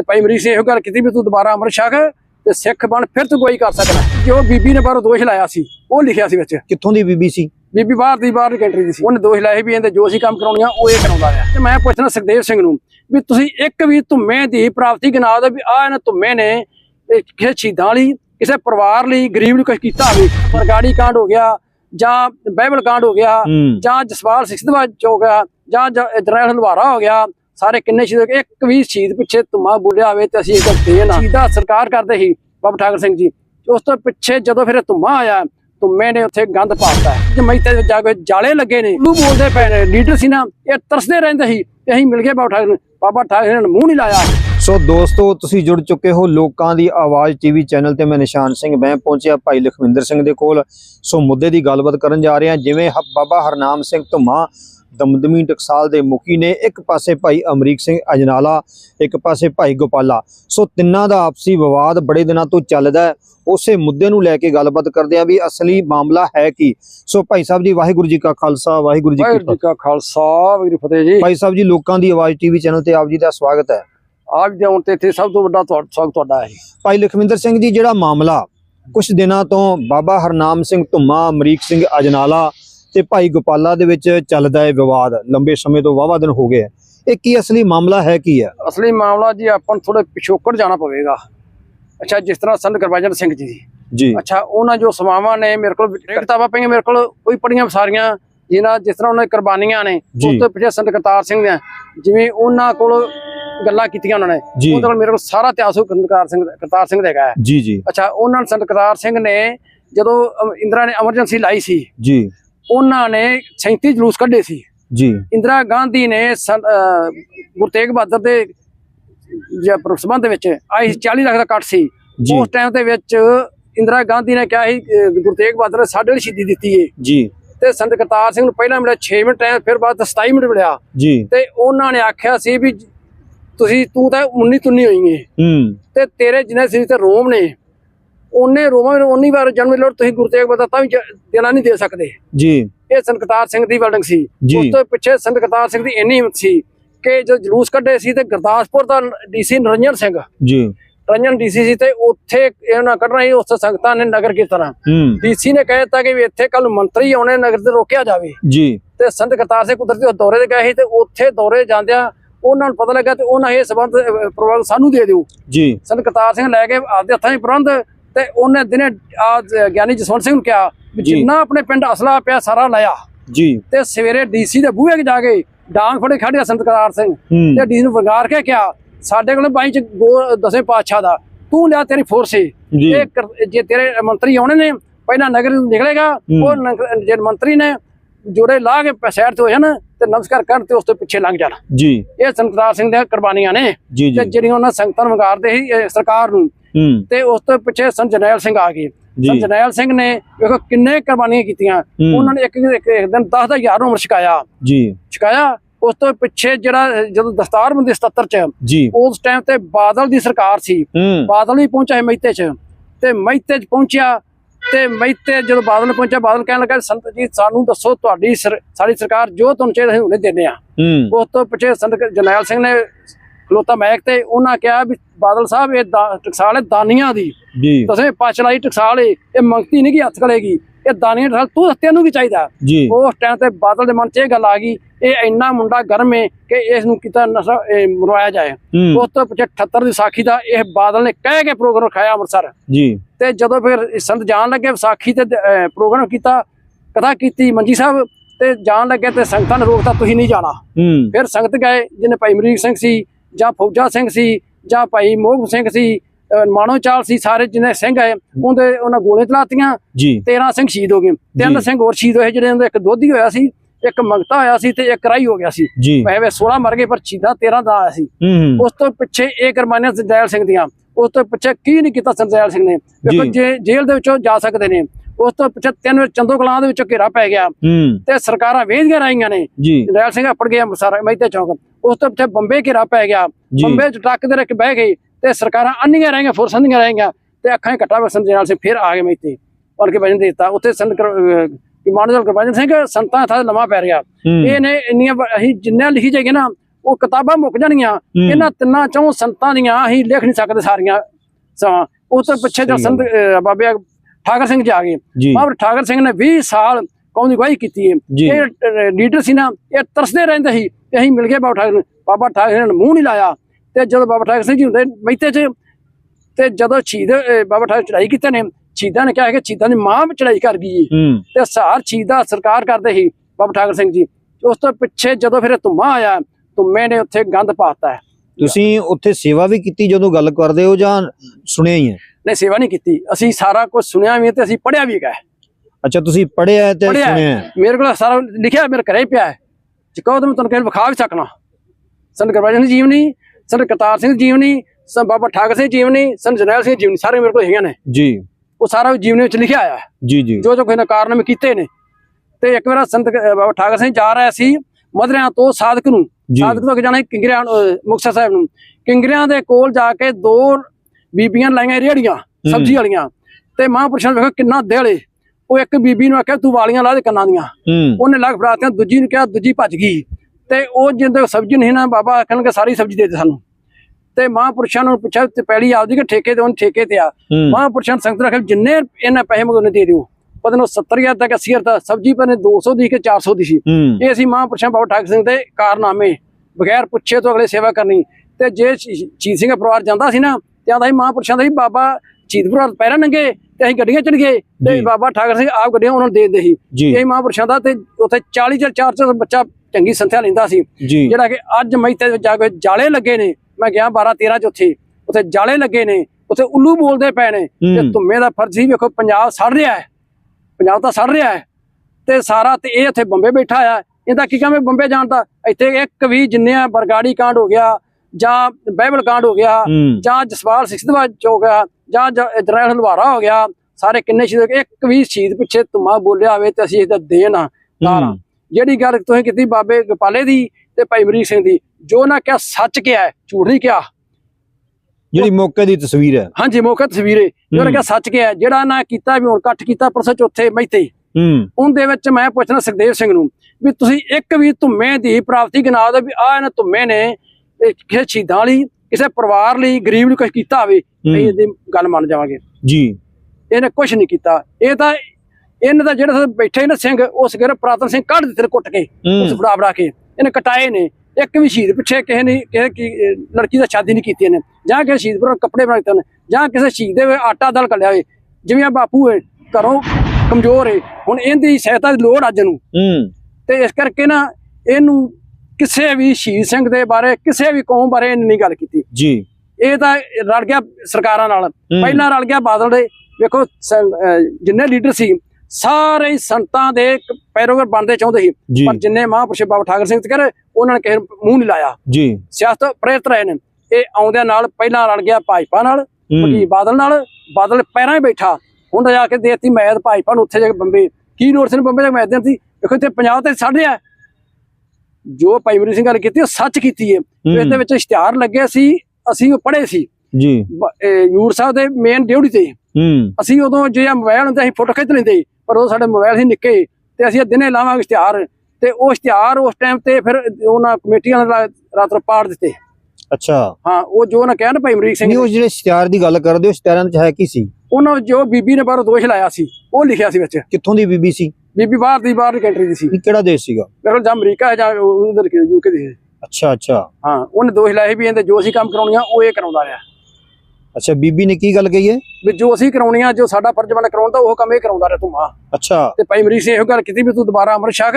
ਤੇ ਭਾਈ ਮਰੀਕ ਸਿੰਘ ਇਹੋ ਗੱਲ ਕੀਤੀ ਵੀ ਤੂੰ ਦੁਬਾਰਾ ਅੰਮ੍ਰਿਤ ਛਕ ਤੇ ਸਿੱਖ ਬਣ ਫਿਰ ਤੂੰ ਕੋਈ ਕਰ ਸਕਦਾ। ਜੋ ਬੀਬੀ ਨੇ ਬਾਹਰੋਂ ਦੋਸ਼ ਲਾਇਆ ਸੀ ਉਹ ਲਿਖਿਆ ਸੀ ਵਿੱਚ। ਕਿੱਥੋਂ ਦੀ ਬੀਬੀ ਸੀ? ਬੀਬੀ ਬਾਹਰ ਦੀ ਬਾਹਰ ਦੀ ਕੰਟਰੀ ਦੀ ਸੀ। ਉਹਨੇ ਦੋਸ਼ ਲਾਏ ਵੀ ਇਹਦੇ ਜੋ ਅਸੀਂ ਕੰਮ ਕਰਾਉਣੀਆਂ ਉਹ ਇਹ ਕਰਾਉਂਦਾ ਆ ਤੇ ਮੈਂ ਪੁੱਛਣਾ ਸੁਖਦੇਵ ਸਿੰਘ ਨੂੰ ਵੀ ਤੁਸੀਂ ਇੱਕ ਵੀ ਧੁੰਮੇ ਦੀ ਪ੍ਰਾਪਤੀ ਗਿਣਾ ਦਿਓ ਵੀ ਆ ਇਹਨਾਂ ਧੁੰਮੇ ਨੇ ਕਿਸੇ ਸ਼ਹੀਦਾਂ ਲਈ ਕਿਸੇ ਪਰਿਵਾਰ ਲਈ ਗਰੀਬ ਲਈ ਕੁਝ ਕੀਤਾ ਹੋਵੇ। ਪਰਗਾੜੀ ਕਾਂਡ ਹੋ ਗਿਆ ਜਾਂ ਬਾਈਬਲ ਕਾਂਡ ਹੋ ਗਿਆ ਜਾਂ ਜਸਵਾਲ ਸਿੱਖਦਵਾ ਹੋ ਗਿਆ ਜਾਂ ਜ- ਜਰਨੈਲ ਹਲਵਾਰਾ ਹੋ ਗਿਆ ਸਾਰੇ ਕਿੰਨੇ ਸ਼ਹੀਦ ਹੋ ਗਏ? ਇੱਕ ਵੀ ਸ਼ਹੀਦ ਪਿੱਛੇ ਧੁੰਮਾ ਬੋਲਿਆ ਹੋਵੇ ਤੇ ਅਸੀਂ ਇੱਕ ਦੇ ਨਾ। ਸ਼ਹੀਦਾ ਸਰਕਾਰ ਕਰਦੇ ਸੀ ਬਾਬਾ ਠਾਕਰ ਸਿੰਘ ਜੀ। ਉਸ ਤੋਂ ਪਿੱਛੇ ਜਦੋਂ ਫਿਰ ਧੁੰਮਾ ਆਇਆ ਧੁੰਮੇ ਨੇ ਉੱਥੇ ਗੰਦ ਪਾਤਾ ਜੇ ਮੈਤੇ ਵਿੱਚ ਜਾ ਕੇ ਜਾਲੇ ਲੱਗੇ ਨੇ। ਉਹ ਬੋਲਦੇ ਪਏ ਨੇ ਲੀਡਰ ਸੀ ਨਾ ਇਹ ਤਰਸਦੇ ਰਹਿੰਦੇ ਸੀ ਕਿ ਅਸੀਂ ਮਿਲ ਗਏ ਬਾਬਾ ਠਾਕਰ। ਬਾਬਾ ਠਾਕਰ ਨੇ ਮੂੰਹ ਨਹੀਂ ਲਾਇਆ। ਸੋ ਦੋਸਤੋ ਤੁਸੀਂ ਜੁੜ ਚੁੱਕੇ ਹੋ ਲੋਕਾਂ ਦੀ ਆਵਾਜ਼ ਟੀਵੀ ਚੈਨਲ ਤੇ। ਮੈਂ ਨਿਸ਼ਾਨ ਸਿੰਘ ਮੈਂ ਪਹੁੰਚਿਆ ਭਾਈ ਲਖਵਿੰਦਰ ਸਿੰਘ ਦੇ ਕੋਲ। ਸੋ ਮੁੱਦੇ ਦੀ ਗੱਲਬਾਤ ਕਰਨ ਜਾ ਰਹੇ ਹਾਂ ਜਿਵੇਂ ਹ- ਬਾਬਾ ਹਰਨਾਮ ਸਿੰਘ ਧੁਮਾ ਦਮਦਮੀ ਟਕਸਾਲ ਦੇ ਮੁਖੀ ਨੇ ਇੱਕ ਪਾਸੇ ਭਾਈ ਅਮਰੀਕ ਸਿੰਘ ਅਜਨਾਲਾ ਇੱਕ ਪਾਸੇ ਭਾਈ ਗੋਪਾਲਾ। ਸੋ ਤਿੰਨਾਂ ਦਾ ਆਪਸੀ ਵਿਵਾਦ ਬੜੇ ਦਿਨਾਂ ਤੋਂ ਚੱਲਦਾ ਹੈ। ਉਸੇ ਮੁੱਦੇ ਨੂੰ ਲੈ ਕੇ ਗੱਲਬਾਤ ਕਰਦੇ ਆ ਵੀ ਅਸਲੀ ਮਾਮਲਾ ਹੈ ਕੀ। ਸੋ ਭਾਈ ਸਾਹਿਬ ਜੀ ਵਾਹਿਗੁਰੂ ਜੀ ਕਾ ਖਾਲਸਾ ਵਾਹਿਗੁਰੂ ਜੀ ਕੀ ਵਾਹਿਗੁਰੂ ਜੀ ਫਤਿਹ। ਕਾ ਖਾਲਸਾ ਵਾਹਿਗੁਰੂ ਜੀ ਫਤਿਹ ਜੀ। ਭਾਈ ਸਾਹਿਬ ਜੀ ਲੋਕਾਂ ਦੀ ਆਵਾਜ਼ ਟੀਵੀ ਚੈਨਲ ਤੇ ਆਪ ਜੀ ਦਾ ਸਵਾਗਤ ਹੈ। ਆਪ ਦੇ ਆਉਣ ਤੇ ਇੱਥੇ ਸਭ ਤੋਂ ਵੱਡਾ ਸਵਾਗਤ ਤੁਹਾਡਾ ਹੈ। ਭਾਈ ਲਖਵਿੰਦਰ ਸਿੰਘ ਜੀ ਜਿਹੜਾ ਮਾਮਲਾ ਕੁਝ ਦਿਨਾਂ ਤੋਂ ਬਾਬਾ ਹਰਨਾਮ ਸਿੰਘ ਧੁੰਮਾ ਅਮਰੀਕ ਸਿੰਘ ਅਜਨਾਲਾ ਤੇ ਭਾਈ ਗੋਪਾਲਾ ਦੇ ਵਿੱਚ ਚੱਲਦਾ ਹੈ ਵਿਵਾਦ ਲੰਬੇ ਸਮੇਂ ਤੋਂ ਵਾਵਾ ਦਿਨ ਹੋ ਗਏ ਹੈ। ਇਹ ਕੀ ਅਸਲੀ ਮਾਮਲਾ ਹੈ ਕੀ ਹੈ? ਅਸਲੀ ਮਾਮਲਾ ਜੀ ਆਪਾਂ ਨੂੰ ਥੋੜੇ ਪਿਛੋਕੜ ਜਾਣਾ ਪਵੇਗਾ। ਅੱਛਾ ਜਿਸ ਤਰ੍ਹਾਂ ਸੰਤ ਗੁਰਬਚਨ ਸਿੰਘ ਜੀ ਦੀ। ਜੀ। ਅੱਛਾ ਉਹਨਾਂ ਜੋ ਸਮਾਵਾਂ ਨੇ ਮੇਰੇ ਕੋਲ ਕਿਤਾਬਾਂ ਪਈਆਂ ਮੇਰੇ ਕੋਲ ਕੋਈ ਪੜੀਆਂ ਸਾਰੀਆਂ ਜਿਨ੍ਹਾਂ ਜਿਸ ਤਰ੍ਹਾਂ ਉਹਨਾਂ ਦੀ ਕੁਰਬਾਨੀਆਂ ਨੇ। ਉਸ ਤੋਂ ਪਿੱਛੇ ਸੰਤ ਕਰਤਾਰ ਸਿੰਘ ਨੇ ਜਿਵੇਂ ਉਹਨਾਂ ਕੋਲ ਗੱਲਾਂ ਕੀਤੀਆਂ ਉਹਨਾਂ ਨੇ ਉਹਦੇ ਕੋਲ ਮੇਰੇ ਕੋਲ ਸਾਰਾ ਇਤਿਹਾਸ ਉਹ ਕਰਤਾਰ ਸਿੰਘ ਕਰਤਾਰ ਸਿੰਘ ਦਾ ਹੈਗਾ। ਜੀ ਜੀ। ਅੱਛਾ ਉਹਨਾਂ ਨੇ ਸੰਤ ਕਰਤਾਰ ਸਿੰਘ ਨੇ ਜਦੋਂ ਇੰਦਰਾ ਨੇ ਐਮਰਜੈਂਸੀ ਲਾਈ ਸੀ ਜੀ। ਉਹਨਾਂ ਨੇ 37 ਜਲੂਸ ਕੱਢੇ ਸੀ। ਜੀ। ਇੰਦਰਾ ਗਾਂਧੀ ਨੇ ਸੰ- ਅਹ ਗੁਰੂ ਤੇਗ ਬਹਾਦਰ ਦੇ ਜੇ ਸੰਬੰਧ ਵਿੱਚ ਆਈ 40 ਲੱਖ ਦਾ ਕੱਟ ਸੀ। ਉਸ ਟਾਈਮ ਦੇ ਵਿੱਚ ਇੰਦਰਾ ਗਾਂਧੀ ਨੇ ਕਿਹਾ ਸੀ ਅਹ ਗੁਰੂ ਤੇਗ ਬਹਾਦਰ ਨੇ ਸਾਡੇ ਲਈ ਸ਼ਹੀਦੀ ਦਿੱਤੀ ਏ। ਜੀ। ਤੇ ਸੰਤ ਕਰਤਾਰ ਸਿੰਘ ਨੂੰ ਪਹਿਲਾਂ ਮਿਲਿਆ 6 ਮਿੰਟ ਟਾਈਮ ਫਿਰ ਬਾਅਦ 27 ਮਿੰਟ ਮਿਲਿਆ। ਜੀ। ਤੇ ਉਹਨਾਂ ਨੇ ਆਖਿਆ ਸੀ ਵੀ ਤੁਸੀਂ ਤੂੰ ਤਾਂ 19 ਤੁੰਨੀ ਹੋਈ ਏ। ਹੂੰ। ਤੇ ਤੇਰੇ ਜਿੰਨੇ ਸਰੀਰ ਤੇ ਰੋਮ ਨੇ ਉਹਨੇ ਰੋਮਾਂ ਨੂੰ ਉਨੀ ਵਾਰ ਜਨਮ ਲੋੜ ਤੁਸੀਂ ਗੁਰੂ ਤੇਗ ਬਹਾਦਰ ਤਾਂ ਵੀ ਦੇਣਾ ਨਹੀਂ ਦੇ ਸਕਦੇ। ਜੀ। ਇਹ ਸੰਤ ਕਰਤਾਰ ਸਿੰਘ ਦੀ ਵਰਡਿੰਗ ਸੀ। ਉਸ ਤੋਂ ਪਿੱਛੇ ਸੰਤ ਕਰਤਾਰ ਸਿੰਘ ਦੀ ਇੰਨੀ ਹਿੰਮਤ ਸੀ ਕਿ ਜੋ ਜਲੂਸ ਕੱਢੇ ਸੀ ਤੇ ਗੁਰਦਾਸਪੁਰ ਦਾ ਡੀਸੀ ਨਰਿੰਜਨ ਸਿੰਘ ਜੀ। ਰੰਜਨ ਡੀਸੀ ਸੀ ਤੇ ਉੱਥੇ ਇਹਨਾਂ ਕੱਢਣਾ ਸੀ ਉਸ ਸੰਗਤਾਂ ਨੇ ਨਗਰ ਕੀਰਤਨ। ਹੂੰ। ਡੀਸੀ ਨੇ ਕਹਿ ਦਿੱਤਾ ਕਿ ਵੀ ਇੱਥੇ ਕੱਲ ਮੰਤਰੀ ਆਉਣੇ ਨਗਰ ਤੇ ਰੋਕਿਆ ਜਾਵੇ। ਜੀ। ਤੇ ਸੰਤ ਕਰਤਾਰ ਸਿੰਘ ਕੁਦਰਤੀ ਉਹ ਦੌਰੇ ਤੇ ਗਏ ਸੀ ਤੇ ਉੱਥੇ ਦੌਰੇ ਜਾਂਦਿਆਂ ਉਹਨਾਂ ਨੂੰ ਪਤਾ ਲੱਗਾ ਤੇ ਉਹਨਾਂ ਇਹ ਸਬੰਧ ਪ੍ਰੋਗਰਾਮ ਸਾਨੂੰ ਦੇ ਦਿਓ। ਜੀ। ਸੰਤ ਕਰਤਾਰ ਸਿੰਘ ਲੈ ਕੇ ਆਪਦੇ ਹੱਥਾਂ 'ਚ ਪ੍ਰਬੰਧ ਤੇ ਉਹਨੇ ਦਿਨੇ ਆ ਗਿਆਨੀ ਜਸਵੰਤ ਸਿੰਘ ਨੂੰ ਕਿਹਾ। ਜਿੰਨਾ ਆਪਣੇ ਪਿੰਡ ਅਸਲਾ ਪਿਆ ਸਾਰਾ ਲਾਇਆ। ਜੀ। ਤੇ ਸਵੇਰੇ ਡੀਸੀ ਦੇ ਬੂਹੇ 'ਚ ਜਾ ਕੇ ਡਾਂਗ ਫੜੇ ਖੜਿਆ ਸੰਤ ਕਰਤਾਰ ਸਿੰਘ। ਹੂੰ। ਤੇ ਡੀਸੀ ਨੂੰ ਵੰਗਾਰ ਕੇ ਕਿਹਾ ਸਾਡੇ ਕੋਲ ਬਾਈ ਚ ਦਸੇ ਪਾਤਸ਼ਾਹ ਦਾ ਤੂੰ ਲਿਆ ਤੇਰੀ ਫੋਰਸ ਜੀ। ਇਹ ਜੇ ਤੇਰੇ ਮੰਤਰੀ ਆਉਣੇ ਨੇ ਪਹਿਲਾਂ ਨਗਰ ਨਿਕਲੇਗਾ ਹੂੰ। ਉਹ ਜੇ ਮੰਤਰੀ ਨੇ ਜੋੜੇ ਲਾ ਕੇ ਸਾਈਡ ਤੇ ਹੋ ਜਾਣ ਤੇ ਨਮਸਕਾਰ ਕਰਨ ਤੇ ਉਸ ਤੋਂ ਪਿੱਛੇ ਲੰਘ ਜਾਣ। ਜੀ। ਇਹ ਸੰਤਦਾਰ ਸਿੰਘ ਦੀਆਂ ਕੁਰਬਾਨੀਆਂ ਨੇ। ਤੇ ਜਿਹੜੀਆਂ ਉਹਨਾਂ ਸੰਗਤਾਂ ਨੂੰ ਵੰਗਾਰਦੇ ਸੀ ਸਰਕਾਰ ਨੂੰ ਹੂੰ ਤੇ ਉਸ ਤੋਂ ਪਿੱਛੇ ਸੰਤ ਜਰਨੈਲ ਸਿੰਘ ਆ ਗਏ। ਜਰਨੈਲ ਸਿੰਘ ਨੇ ਵੇਖੋ ਕਿੰਨੇ ਕੁਰਬਾਨੀਆਂ ਕੀਤੀਆਂ। ਹੂੰ। ਉਹਨਾਂ ਨੇ ਇੱਕ ਇੱਕ ਦਿਨ 10 ਦਾ 11 ਉਮਰ ਛਕਾਇਆ। ਜੀ। ਛਕਾਇਆ। ਉਸ ਤੋਂ ਪਿੱਛੇ ਜਿਹੜਾ ਜਦੋਂ ਦਸਤਾਰਬੰਦੀ 77 ਚ ਉਸ ਟਾਈਮ ਤੇ ਬਾਦਲ ਦੀ ਸਰਕਾਰ ਸੀ। ਹੂੰ। ਬਾਦਲ ਵੀ ਪਹੁੰਚਿਆ ਸੀ ਮਹਿਤੇ ਚ। ਤੇ ਮਹਿਤੇ ਚ ਪਹੁੰਚਿਆ। ਤੇ ਮਹਿਤੇ ਜਦੋਂ ਬਾਦਲ ਪਹੁੰਚਿਆ ਬਾਦਲ ਕਹਿਣ ਲੱਗਾ ਸੰਤ ਜੀ ਸਾਨੂੰ ਦੱਸੋ ਤੁਹਾਡੀ ਸਾਡੀ ਸਰਕਾਰ ਜੋ ਤੁਹਾਨੂੰ ਚਾਹੀਦਾ ਅਸੀਂ ਹੁਣੇ ਦਿੰਦੇ ਆ ਹੂੰ। ਉਸ ਤੋਂ ਪਿੱਛੇ ਸੰਤ ਜਰਨੈਲ ਸਿੰਘ ਨੇ ਖਲੋਤਾ ਮੈਕ ਤੇ ਉਹਨਾਂ ਕਿਹਾ ਵੀ ਬਾਦਲ ਸਾਹਿਬ ਇਹ ਟਕਸਾਲ ਹੈ ਦਾਨੀਆਂ ਦੀ। ਜੀ। ਦਸਵੇਂ ਪਾਤਸ਼ਾਹੀ ਟਕਸਾਲ ਏ ਇਹ ਮੰਗਤੀ ਨਹੀਂ ਕਿ ਹੱਥ ਕਰੇਗੀ ਇਹ ਦਾਨੀਆਂ ਟਕਸਾਲ ਤੂੰ ਹੱਤਿਆਂ ਨੂੰ ਕੀ ਚਾਹੀਦਾ। ਉਸ ਟਾਈਮ ਤੇ ਬਾਦਲ ਦੇ ਮਨ 'ਚ ਇਹ ਗੱਲ ਆ ਗਈ ਇਹ ਇੰਨਾ ਮੁੰਡਾ ਗਰਮ ਏ ਕਿ ਇਸ ਨੂੰ ਕਿਤਾ ਨਸ਼ਾ ਮਰਵਾਇਆ ਜਾਏ। ਹੂੰ। ਉਸ ਤੋਂ ਪਿੱਛੇ 78 ਦੀ ਸਾਖੀ ਦਾ ਇਹ ਬਾਦਲ ਨੇ ਕਹਿ ਕੇ ਪ੍ਰੋਗਰਾਮ ਰਖਾਇਆ ਅੰਮ੍ਰਿਤਸਰ। ਜੀ। ਤੇ ਜਦੋਂ ਫਿਰ ਸੰਤ ਜਾਣ ਲੱਗੇ ਵਿਸਾਖੀ ਤੇ ਪ੍ਰੋਗਰਾਮ ਕੀਤਾ ਕਥਾ ਕੀਤੀ ਮੰਜੀ ਸਾਹਿਬ ਤੇ ਜਾਣ ਲੱਗੇ ਤੇ ਸੰਗਤਾਂ ਨੇ ਰੋਕਤਾ ਤੁਸੀਂ ਨਹੀਂ ਜਾਣਾ। ਹੂੰ। ਫਿਰ ਸੰਗਤ ਗਏ ਜਿਹਨੇ ਭਾਈ ਅਮਰੀਕ ਸਿੰਘ ਸੀ ਜਾਂ ਫੌਜਾ ਸਿੰਘ ਸੀ ਜਾਂ ਭਾਈ ਮੋਹਬ ਸਿੰਘ ਸੀ ਮਾਣੋ ਚਾਲ ਸੀ ਸਾਰੇ ਜਿੰਨੇ ਸਿੰਘ ਆਏ ਉਹਦੇ ਉਹਨਾਂ ਗੋਲੀਆਂ ਚਲਾਤੀਆਂ ਜੀ। 13 ਸਿੰਘ ਸ਼ਹੀਦ ਹੋ ਗਏ। ਤਿੰਨ। ਸਿੰਘ ਹੋਰ ਸ਼ਹੀਦ ਹੋਏ ਜਿਹੜੇ ਉਹਦੇ ਇੱਕ ਦੋਧੀ ਹੋਇਆ ਸੀ ਇੱਕ ਮੰਗਤਾ ਹੋਇਆ ਸੀ ਤੇ ਇੱਕ ਰਾਈ ਹੋ ਗਿਆ ਸੀ। ਵੈਸੇ 16 ਮਰ ਗਏ ਪਰ ਸ਼ਹੀਦਾਂ 13 ਦਾ ਆਇਆ ਸੀ। ਉਸ ਤੋਂ ਪਿੱਛੇ ਇਹ ਕੁਰਬਾਨੀਆਂ ਸੰਜੈਲ ਸਿੰਘ ਦੀਆਂ ਉਸ ਤੋਂ ਪਿੱਛੇ ਕੀ ਨਹੀਂ ਕੀਤਾ ਸੰਜੈਲ ਸਿੰਘ ਨੇ? ਦੇਖੋ ਜੀ। ਜੇਲ੍ਹ ਦੇ ਵਿੱਚੋਂ ਜਾ ਸਕਦੇ ਨੇ ਉਸ ਤੋਂ ਪਿੱਛੇ ਤਿੰਨ ਚੰਦੋ ਕਲਾਂ ਦੇ ਵਿੱਚੋਂ ਘੇਰਾ ਪੈ ਗਿਆ। ਤੇ ਸਰਕਾਰਾਂ ਵੇਦੀਆਂ ਰਾਈਆਂ ਨੇ। ਜੀ। ਜਰਨੈਲ ਸਿੰਘ ਆਪੜ ਗਿਆ ਅੰਮ੍ਰਿਤਸਰ ਮਹਿਤੇ ਚੌਂਕ। ਉਸ ਤੋਂ ਪਿੱਛੇ ਬੰਬੇ ਘੇਰਾ ਪੈ ਗਿਆ। ਬੰਬੇ ਚ ਟਰੱਕ ਦੇ ਰੱਖ ਬਹਿ ਗਏ ਤੇ ਸਰਕਾਰਾਂ ਅੰਨੀਆਂ ਰਹਿ ਗਈਆਂ ਫੁਰਸਤ ਦੀਆਂ ਰਹਿ ਗਈਆਂ ਤੇ ਅੱਖਾਂ ਘੱਟਾ ਵਸਣ ਜਰਨੈਲ ਸਿੰਘ ਫਿਰ ਆ ਗਏ ਮਹਿਤੇ ਔਰ ਕੇ ਵਜਨ ਦੇ ਦਿੱਤਾ। ਉੱਥੇ ਸੰਤ ਮਾਨਜਲ ਗੁਰਬਚਨ ਸਿੰਘ ਸੰਤਾਂ ਥਾ ਲੰਮਾ ਪੈ ਰਿਹਾ। ਇਹ ਨੇ ਇੰਨੀਆਂ ਅਸੀਂ ਜਿੰਨਾ ਲਿਖੀ ਜਾਈਏ ਨਾ ਉਹ ਕਿਤਾਬਾਂ ਮੁੱਕ ਜਾਣਗੀਆਂ। ਹੂੰ। ਇਹਨਾਂ ਤਿੰਨਾਂ ਚੋਂ ਸੰਤਾਂ ਦੀਆਂ ਅਸੀਂ ਲਿਖ ਨਹੀਂ ਸਕਦੇ ਸਾਰੀਆਂ। ਸਮਾਂ ਉਸ ਤੋਂ ਪਿੱਛੇ ਜਦ ਸੰਤ ਬਾਬੇ ਠਾਕਰ ਸਿੰਘ ਜੀ ਆ ਗਏ। ਬਾਬਾ ਠਾਕਰ ਸਿੰਘ ਨੇ 20 ਸਾਲ ਕੌਮ ਦੀ ਗਵਾਹੀ ਕੀਤੀ ਹੈ। ਇਹ ਲੀਡਰ ਸੀ ਨਾ ਇਹ ਤਰਸਦੇ ਰਹਿੰਦੇ ਸੀ ਤੇ ਅਸੀਂ ਮਿਲ ਗਏ ਬਾਬਾ ਠਾਕਰ ਬਾਬਾ ਠਾਕਰ ਨੇ ਮੂੰਹ ਨਹੀਂ ਲਾਇਆ ਤੇ ਜਦੋਂ ਬਾਬਾ ਠਾਕਰ ਸਿੰਘ ਜੀ ਹੁੰਦੇ ਮਹਿਤੇ 'ਚ ਤੇ ਜਦੋਂ ਅਹ, ਬਾਬਾ ਠਾਕਰ ਚੜਾਈ ਕੀਤੇ ਨੇ ਸ਼ਹੀਦਾਂ ਨੇ ਕਿਹਾ ਕਿ ਸ਼ਹੀਦਾਂ ਦੀ ਮਾਂ ਚੜਾਈ ਕਰ ਗਈ ਤੇ ਸਹਾਰ ਸ਼ਹੀਦਾਂ ਸਰਕਾਰ ਕਰਦੇ ਸੀ ਬਾਬਾ ਠਾਕਰ ਸਿੰਘ ਜੀ। ਉਸ ਤੋਂ ਪਿੱਛੇ ਜਦੋਂ ਫਿਰ ਧੁੰਮਾ ਆਇਆ ਧੁੰਮੇ ਨੇ ਉੱਥੇ ਗੰਦ ਪਾਤਾ ਤੁਸੀਂ ਉੱਥੇ ਸੇਵਾ ਵੀ ਕੀਤੀ ਜਦੋਂ ਗੱਲ ਕਰਦੇ ਹੋ ਜਾਂ ਸੁਣਿਆ ਹੀ ਹੈ? ਨੇ ਸੇਵਾ ਨਹੀਂ ਕੀਤੀ। ਅਸੀਂ ਸਾਰਾ ਕੁਝ ਸੁਣਿਆ ਵੀ ਤੇ ਅਸੀਂ ਪੜਿਆ ਵੀ ਹੈਗਾ ਹੈ। ਅੱਛਾ ਤੁਸੀਂ ਪੜਿਆ ਹੈ ਤੇ ਪੜ੍ਹਿਆ ਹੈ। ਸੁਣਿਆ ਹੈ। ਮੇਰੇ ਕੋਲ ਸਾਰਾ ਲਿਖਿਆ ਮੇਰੇ ਘਰੇ ਪਿਆ ਹੈ। ਜੇ ਕਹੋ ਤਾਂ ਮੈਂ ਤੁਹਾਨੂੰ ਕਹਿ ਵਿਖਾ ਵੀ ਸਕਣਾ। ਸੰਤ ਗੁਰਬਚਨ ਸਿੰਘ ਜੀਵਨੀ ਸੰਤ ਕਰਤਾਰ ਸਿੰਘ ਜੀਵਨੀ ਸੰਤ ਬਾਬਾ ਠਾਕਰ ਸਿੰਘ ਜੀਵਨੀ ਸੰਤ ਜਰਨੈਲ ਸਿੰਘ ਜੀਵਨੀ ਸਾਰੇ ਮੇਰੇ ਕੋਲ ਹੈਗੇ ਨੇ। ਜੀ। ਉਹ ਸਾਰਾ ਜੀਵਨੀ ਵਿੱਚ ਲਿਖਿਆ ਆਇਆ ਹੈ। ਜੀ ਜੀ। ਜੋ ਜੋ ਕੋਈ ਨੇ ਕਾਰਨਾਮੇ ਕੀਤੇ ਨੇ। ਤੇ ਇੱਕ ਵਾਰ ਸੰਤ ਬਾਬਾ ਠਾਕਰ ਸਿੰਘ ਜਾ ਰਿਹਾ ਸੀ ਮਧਰਿਆਂ ਤੋਂ ਸਾਧਕ ਨੂੰ। ਜੀ। ਸਾਧਕ ਤੋਂ ਅੱਗੇ ਜਾਣਾ ਸੀ ਕਿੰਗਰਿਆਂ ਨੂੰ, ਅਹ ਮੁਕਤਸਰ ਸਾਹਿਬ ਨੂੰ। ਕਿੰਗਰਿਆਂ ਦੇ ਕੋਲ ਜਾ ਕੇ ਦੋ ਬੀਬੀਆਂ ਲਾਈਆਂ ਰੇੜੀਆਂ ਸਬਜ਼ੀ ਵਾਲੀਆਂ। ਤੇ ਮਹਾਂਪੁਰਸ਼ਾਂ ਨੇ ਵੇਖੋ ਕਿੰਨਾ ਦਿਲੇ ਉਹ ਇੱਕ ਬੀਬੀ ਨੂੰ ਆਖਿਆ ਤੂੰ ਵਾਲੀਆਂ ਲਾ ਦੇ ਕੰਨਾਂ ਦੀਆਂ। ਹੂੰ। ਉਹਨੇ ਲੱਗ ਫੜਾਤੀਆਂ ਦੂਜੀ ਨੂੰ ਕਿਹਾ ਦੂਜੀ ਭੱਜ ਗਈ। ਤੇ ਉਹ ਜਿੰਦੇ ਸਬਜ਼ੀ ਨਹੀਂ ਨਾ ਬਾਬਾ ਆਖਣਗੇ ਸਾਰੀ ਸਬਜ਼ੀ ਦੇ ਦੇ ਸਾਨੂੰ। ਤੇ ਮਹਾਂਪੁਰਸ਼ਾਂ ਨੂੰ ਪੁੱਛਿਆ ਤੇ ਪਹਿਲੀ ਆਪਦੀ ਕਿ ਠੇਕੇ ਤੇ ਉਹਨ ਠੇਕੇ ਤੇ ਆ? ਹੂੰ। ਮਹਾਂਪੁਰਸ਼ਾਂ ਸੰਗਤ ਰੱਖਿਆ ਵੀ ਜਿੰਨੇ ਇਹਨਾਂ ਪੈਸੇ ਮੰਗਦੇ ਦੇ ਦਿਓ। ਪਤਾ ਨੂੰ 70000 ਤੱਕ 80000 ਤੱਕ ਸਬਜ਼ੀ ਪਰ 200 ਦੀ ਕਿ 400 ਦੀ ਸੀ। ਹੂੰ। ਇਹ ਅਸੀਂ ਮਹਾਂਪੁਰਸ਼ਾਂ ਬਾਬਾ ਠਾਕਰ ਸਿੰਘ ਦੇ ਕਾਰਨਾਮੇ ਬਗੈਰ ਪੁੱਛੇ ਤੋਂ ਅਗਲੇ ਸੇਵਾ ਕਰਨੀ। ਤੇ ਜੇ ਚੀਤ ਸਿੰਘ ਪਰਿਵਾਰ ਜਾਂਦਾ ਸੀ ਨਾ ਤੇ ਆਂਦਾ ਸੀ ਮਹਾਂਪੁਰਸ਼ਾਂ ਦਾ ਵੀ ਬਾਬਾ ਚੀਤਪੁਰ ਪੈਰਾਂ ਨੰਗੇ ਤੇ ਅਸੀਂ ਗੱਡੀਆਂ ਚੜ ਗਏ ਤੇ। ਬਾਬਾ ਠਾਕਰ ਸਿੰਘ ਆਪ ਗੱਡੀਆਂ ਉਹਨਾਂ ਨੂੰ ਦੇ ਦਿੰਦੇ ਸੀ। ਇਹ ਮਹਾਂਪੁਰਸ਼ਾਂ ਦਾ ਤੇ ਉੱਥੇ 40 ਜਾਂ 400 ਬੱਚਾ ਚੰਗੀ ਸੰਥਿਆ ਲੈਂਦਾ ਸੀ। ਜਿਹੜਾ ਕਿ ਅੱਜ ਵਿੱਚ ਜਾ ਕੇ ਜਾਲੇ ਲੱਗੇ ਨੇ। ਮੈਂ ਗਿਆ 12 13 ਚ ਉੱਥੇ। ਉੱਥੇ ਜਾਲੇ ਲੱਗੇ ਨੇ। ਉੱਥੇ ਉੱਲੂ ਬੋਲਦੇ ਪਏ ਨੇ। ਤੇ ਹੂੰ। ਧੁੰਮੇ ਦਾ ਫਰਜ਼ ਸੀ ਵੇਖੋ ਪੰਜਾਬ ਸੜ ਰਿਹਾ ਹੈ। ਪੰਜਾਬ ਤਾਂ ਸੜ ਰਿਹਾ ਹੈ। ਤੇ ਸਾਰਾ ਤੇ ਇਹ ਇੱਥੇ ਬੰਬੇ ਬੈਠਾ ਆ ਇਹਦਾ ਕੀ ਕੰਮ ਹੈ ਬੰਬੇ ਜਾਣ ਦਾ? ਇੱਥੇ ਇੱਕ ਵੀ ਜਿੰਨੇ ਆ ਬਰਗਾੜੀ ਕਾਂਡ ਹੋ ਗਿਆ ਜਾਂ ਬਾਈਬਲ ਕਾਂਡ ਹੋ ਗਿਆ ਹੂੰ। ਜਾਂ ਜਸਵਾਲ ਸਿੱਖਦਵਾ ਹੋ ਗਿਆ ਜਾਂ ਜ- ਜਰਨੈਲ ਹਲਵਾਰਾ ਹੋ ਗਿਆ ਸਾਰੇ ਕਿੰਨੇ ਸ਼ਹੀਦ ਇੱਕ ਵੀ ਸ਼ਹੀਦ ਪਿੱਛੇ ਧੁੰਮਾ ਬੋਲਿਆ ਹੋਵੇ ਤੇ ਅਸੀਂ ਇਹਦਾ ਦੇਣ ਆ ਜਿਹੜੀ ਗੱਲ ਤੁਸੀਂ ਕੀਤੀ ਬਾਬੇ ਗੋਪਾਲੇ ਦੀ ਤੇ ਭਾਈ ਅਮਰੀਕ ਸਿੰਘ ਦੀ ਜੋ ਨਾ ਕਿਹਾ ਸੱਚ ਕਿਹਾ ਹੈ, ਝੂਠ ਨਹੀਂ ਕਿਹਾ। ਜਿਹੜੀ ਮੌਕੇ ਦੀ ਤਸਵੀਰ ਹੈ। ਹਾਂਜੀ ਮੌਕੇ ਤਸਵੀਰੇ ਜੋ ਨਾ ਹੂੰ। ਕਿਹਾ ਸੱਚ ਕਿਹਾ ਹੈ, ਜਿਹੜਾ ਨਾ ਕੀਤਾ ਵੀ ਹੁਣ ਇਕੱਠ ਕੀਤਾ ਪਰਸੋਂ ਚੌਥੇ ਮਈਤੇ ਹੂੰ। ਉਹਦੇ ਵਿੱਚ ਮੈਂ ਪੁੱਛਣਾ ਸੁਖਦੇਵ ਸਿੰਘ ਨੂੰ ਵੀ ਤੁਸੀਂ ਇੱਕ ਵੀ ਧੁੰਮੇ ਦੀ ਪ੍ਰਾਪਤੀ ਗਿਣਾ ਦਿਓ ਵੀ ਆ ਇਹਨਾਂ ਧੁੰਮੇ ਨੇ ਇਹ ਕਿਸੇ ਸ਼ਹੀਦਾਂ ਲਈ ਕਿਸੇ ਪਰਿਵਾਰ ਲਈ ਗਰੀਬ ਲਈ ਕੁਝ ਕੀਤਾ ਹੋਵੇ ਅਸੀਂ। ਇਹਦੀ ਗੱਲ ਮੰਨ ਜਾਵਾਂਗੇ। ਜੀ। ਇਹਨੇ ਕੁਝ ਨਹੀਂ ਕੀਤਾ। ਇਹ ਤਾਂ ਇਹਨਾਂ ਦਾ ਜਿਹੜਾ ਬੈਠੇ ਨੇ ਸਿੰਘ ਉਸ ਗਰ ਪ੍ਰਾਤਨ ਸਿੰਘ ਕੱਢ ਦਿੱਤੇ ਨੇ ਕੁੱਟ ਕੇ ਉਸ ਫੜਾ ਫੜਾ ਕੇ। ਇਹਨੇ ਕਟਾਏ ਨੇ। ਇੱਕ ਵੀ ਸ਼ਹੀਦ ਪਿੱਛੇ ਕਿਸੇ ਨੇ ਕਿਸੇ ਲੜਕੀ ਦਾ ਸ਼ਾਦੀ ਨਹੀਂ ਕੀਤੀ ਇਹਨੇ। ਜਾਂ ਕਿਸੇ ਸ਼ਹੀਦ ਪਰ ਕੱਪੜੇ ਬਣਾ ਦਿੱਤੇ ਨੇ ਜਾਂ ਕਿਸੇ ਸ਼ਹੀਦ ਦੇ ਆਟਾ ਦਲ ਕੱਲਿਆ ਹੋਵੇ। ਜਿਵੇਂ ਆ ਬਾਪੂ ਹੈ ਘਰੋਂ ਕਮਜ਼ੋਰ ਹੈ। ਹੁਣ ਇਹਦੀ ਸਹਾਇਤਾ ਦੀ ਲੋੜ ਅੱਜ ਨੂੰ। ਤੇ ਇਸ ਕਰਕੇ ਨਾ ਇਹਨੂੰ ਕਿਸੇ ਵੀ ਸ਼ਹੀਦ ਸਿੰਘ ਦੇ ਬਾਰੇ ਕਿਸੇ ਵੀ ਕੌਮ ਬਾਰੇ ਨਹੀਂ ਗੱਲ ਕੀਤੀ। ਜੀ। ਇਹ ਤਾਂ ਰਲ ਗਿਆ ਸਰਕਾਰਾਂ ਨਾਲ। ਪਹਿਲਾਂ ਰਲ ਗਿਆ ਬਾਦਲ ਦੇ। ਵੇਖੋ ਸ- ਜਿੰਨੇ ਲੀਡਰ ਸੀ ਸਾਰੇ ਸੰਤਾਂ ਦੇ ਪੈਰੋਗਰ ਬਣਦੇ ਚਾਹੁੰਦੇ ਸੀ। ਪਰ ਜਿੰਨੇ ਮਹਾਂਪੁਰਸ਼ ਬਾਬਾ ਠਾਕਰ ਸਿੰਘ ਤਕਰ ਉਹਨਾਂ ਨੇ ਕਿਸੇ ਮੂੰਹ ਨਹੀਂ ਲਾਇਆ। ਜੀ। ਸਿਆਸਤ ਪ੍ਰੇਰਿਤ ਰਹੇ ਨੇ। ਇਹ ਆਉਂਦਿਆਂ ਨਾਲ ਪਹਿਲਾਂ ਰਲ ਗਿਆ ਭਾਜਪਾ ਨਾਲ ਵਕੀ ਬਾਦਲ ਨਾਲ। ਬਾਦਲ ਪੈਰਾਂ 'ਹੀ ਬੈਠਾ। ਹੁਣ ਜਾ ਕੇ ਦੇਤੀ ਮੈਦ ਭਾਜਪਾ ਨੂੰ ਉੱਥੇ ਜਾ ਕੇ ਬੰਬੇ ਕੀ ਨੋਟਿਸ ਨੇ ਬੰਬੇ ਜਾ ਮੈਦ ਦੇਤੀ ਦੇਖੋ ਇੱਥੇ ਪੰਜਾਬ ਤੇ ਛੱਡ ਰਿਹਾ ਜੋ ਭਾਈ ਅਮਰੀਕ ਸਿੰਘ ਗੱਲ ਕੀਤੀ ਉਹ ਸੱਚ ਕੀਤੀ ਹੈ। ਇਸ ਦੇ ਵਿੱਚ ਇਸ਼ਤਿਹਾਰ ਲੱਗੇ ਸੀ ਅਸੀਂ ਉਹ ਪੜ੍ਹੇ ਸੀ। ਜੀ। ਯੂਰ ਸਾਹਿਬ ਦੇ ਮੇਨ ਡਿਊਟੀ ਤੇ। ਅਸੀਂ ਉਦੋਂ ਜੇ ਆ ਮੋਬਾਈਲ ਹੁੰਦਾ ਅਸੀਂ ਫੋਟੋ ਖਿੱਚ ਲੈਂਦੇ ਪਰ ਉਹ ਸਾਡੇ ਮੋਬਾਈਲ ਸੀ ਨਿੱਕੇ ਤੇ ਅਸੀਂ ਦਿਨੇ ਲਾਵਾਂਗੇ ਇਸ਼ਤਿਹਾਰ। ਤੇ ਉਹ ਇਸ਼ਤਿਹਾਰ ਉਸ ਟਾਈਮ ਤੇ ਫਿਰ ਉਹਨਾਂ ਕਮੇਟੀਆਂ ਨੇ ਰਾਤ ਨੂੰ ਪਾੜ ਦਿੱਤੇ। ਅੱਛਾ। ਹਾਂ ਉਹ ਜੋ ਨਾ ਭਾਈ ਅਮਰੀਕ ਸਿੰਘ ਨਹੀਂ ਉਹ ਜਿਹੜੇ ਇਸ਼ਤਿਹਾਰ ਦੀ ਗੱਲ ਕਰਦੇ ਹੋ ਇਸ਼ਤਿਹਾਰਾਂ ਵਿੱਚ ਹੈ ਕੀ ਸੀ? ਉਹਨਾਂ ਜੋ ਬੀਬੀ ਨੇ ਬਾਹਰੋਂ ਦੋਸ਼ ਲਾਇਆ ਸੀ ਉਹ ਲਿਖਿਆ ਸੀ ਵਿੱਚ। ਕਿੱਥੋਂ ਦੀ ਬੀਬੀ ਸੀ? ਬੀਬੀ ਬਾਹਰ ਦੀ ਬਾਹਰ ਦੀ ਕੰਟਰੀ ਦੀ ਸੀ। ਇਹ ਕਿਹੜਾ ਦੇਸ਼ ਸੀਗਾ? ਮੇਰੇ ਕੋਲ ਜਾਂ ਅਮਰੀਕਾ ਹੈ ਜਾਂ ਉਧਰ ਯੂਕੇ ਦੀ ਹੈ। ਅੱਛਾ ਅੱਛਾ। ਹਾਂ ਉਹਨੇ ਦੋਸ਼ ਲਾਏ ਵੀ ਇਹਦੇ ਜੋ ਅਸੀਂ ਕੰਮ ਕਰਾਉਣੀਆਂ ਉਹ ਇਹ ਕਰਾਉਂਦਾ ਰਿਹਾ। ਅੱਛਾ ਬੀਬੀ ਨੇ ਕੀ ਗੱਲ ਕਹੀ ਹੈ? ਵੀ ਜੋ ਅਸੀਂ ਕਰਾਉਣੀਆਂ ਜੋ ਸਾਡਾ ਫਰਜ਼ ਬਣ ਕਰਾਉਣ ਦਾ ਉਹ ਕੰਮ ਇਹ ਕਰਾਉਂਦਾ ਰਿਹਾ ਤੂੰ ਮਾਂ। ਅੱਛਾ। ਤੇ ਭਾਈ ਅਮਰੀਕ ਸਿੰਘ ਇਹੋ ਗੱਲ ਕੀਤੀ ਵੀ ਤੂੰ ਦੁਬਾਰਾ ਅੰਮ੍ਰਿਤ ਛਕ